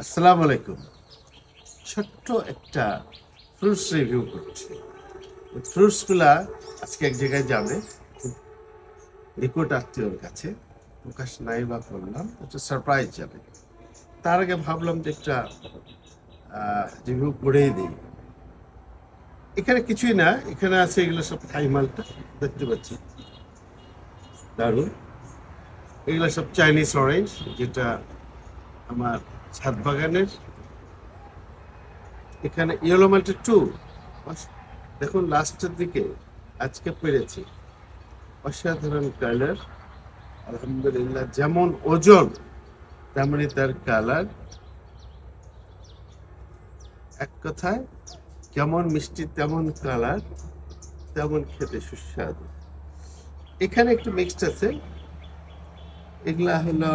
আসসালামু আলাইকুম। ছোট্ট একটা ফ্রুটস রিভিউ করছি। ফ্রুটসগুলা আজকে এক জায়গায় যাবে। নিকট আত্মীয়র কাছে। প্রকাশ নাই বা করলাম, একটা সারপ্রাইজ যাবে। তার আগে ভাবলাম যে একটা রিভিউ করেই দিই। এখানে কিছুই না, এখানে আছে এগুলো সব থাই মালটা, দেখতে পাচ্ছি। দারুণ। এগুলো সব চাইনিজ অরেঞ্জ যেটা আমার ছাদ বাগানের। এখানে ইয়েলো মাল্টি টু। দেখুন, লাস্টের দিকে আজকে পেরেছি। অসাধারণ কালার। আলহামদুলিল্লাহ, যেমন ওজন, তেমনি তার কালার। এক কথায় যেমন মিষ্টি, তেমন কালার, তেমন খেতে সুস্বাদু। এখানে একটু মিক্সড আছে। এগুলা হলো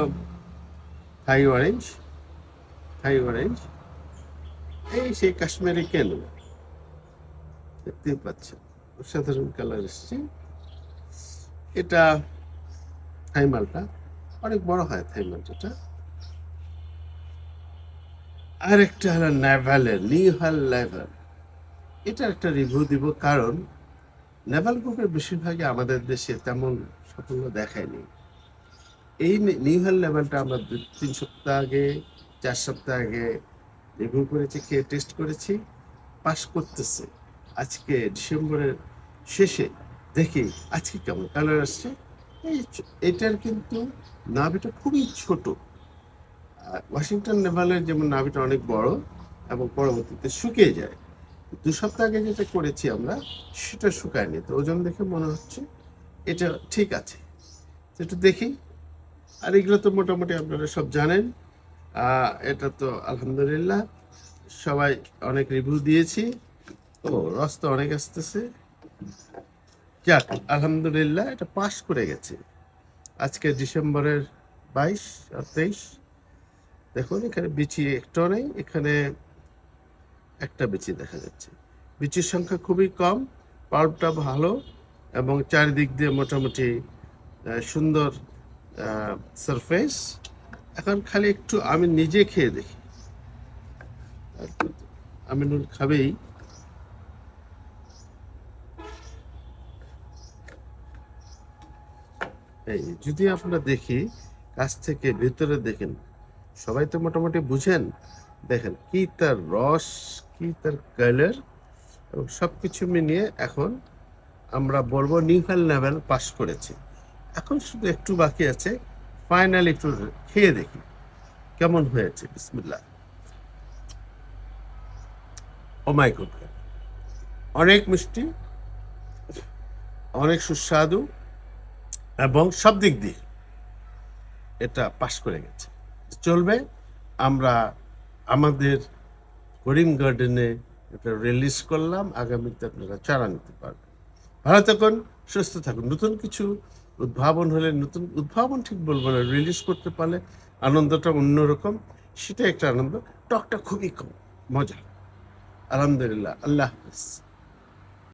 থাই অরেঞ্জ থাই অরেঞ্জ এই সেই কাশ্মীরি কেন? দেখতেই পাচ্ছেন। অসাধারণ কালার এসছে। এটা থাই মালটা। অনেক বড় হয় থাই মালটাটা আর একটা হলো নেভালের নিহাল লেভাল এটার একটা রিভিউ দিব কারণ নেভাল গ্রুপের বেশিরভাগই আমাদের দেশে তেমন সাফল্য দেখায়নি। এই নিউহাল লেভেলটা আমরা তিন সপ্তাহ আগে চার সপ্তাহ আগে রিভিউ করেছি, খেয়ে টেস্ট করেছি পাস করতেছে। আজকে ডিসেম্বরের শেষে দেখি আজকে কেমন কালার আসছে। এই এটার কিন্তু নাভিটা খুবই ছোট। ওয়াশিংটন নেভালের যেমন নাভিটা অনেক বড় এবং পরবর্তীতে শুকিয়ে যায়, দু সপ্তাহ আগে যেটা করেছি আমরা, সেটা শুকায়নি। তো ওজন দেখে মনে হচ্ছে এটা ঠিক আছে। একটু দেখি। আর এগুলো তো মোটামুটি আপনারা সব জানেন। এটা তো আলহামদুলিল্লাহ। সবাই অনেক রিভিউ দিয়েছি। ও, রস তো অনেক আসতেছে। যাক, আলহামদুলিল্লাহ, এটা পাস করে গেছে। আজকে ডিসেম্বরের বাইশ আর তেইশ। দেখুন, এখানে বিচি একটাও নেই, এখানে একটা বিচি দেখা যাচ্ছে। বিচির সংখ্যা খুবই কম পাল্পটা ভালো, এবং চারিদিক দিয়ে মোটামুটি সুন্দর সারফেস এখন খালি একটু আমি নিজে খেয়ে দেখি। আমি নুন খাবেই যদি আপনারা দেখি, কাছ থেকে ভেতরে দেখেন, সবাই তো মোটামুটি বুঝেন, দেখেন কি তার রস, কি তার কালার এবং সব কিছু মিলিয়ে এখন আমরা বলব নিউহাল লেভেল পাস করেছে। এখন শুধু একটু বাকি আছে ফাইনালি একটু খেয়ে দেখি। কেমন হয়েছে? বিসমিল্লাহ। ও মাই গুড অনেক মিষ্টি, অনেক সুস্বাদু এবং সব দিক দিয়ে এটা পাশ করে গেছে। চলবে, আমরা আমাদের করিম গার্ডেনে এটা রিলিজ করলাম। আগামীতে আপনারা চারা নিতে পারবেন। ভালো থাকুন, সুস্থ থাকুন। নতুন কিছু উদ্ভাবন হলে নতুন, উদ্ভাবন ঠিক বলব না রিলিজ করতে পারলে আনন্দটা অন্যরকম সেটা একটা আনন্দ। টকটা খুবই কম মজা আলহামদুলিল্লাহ, আল্লাহ হাফিজ।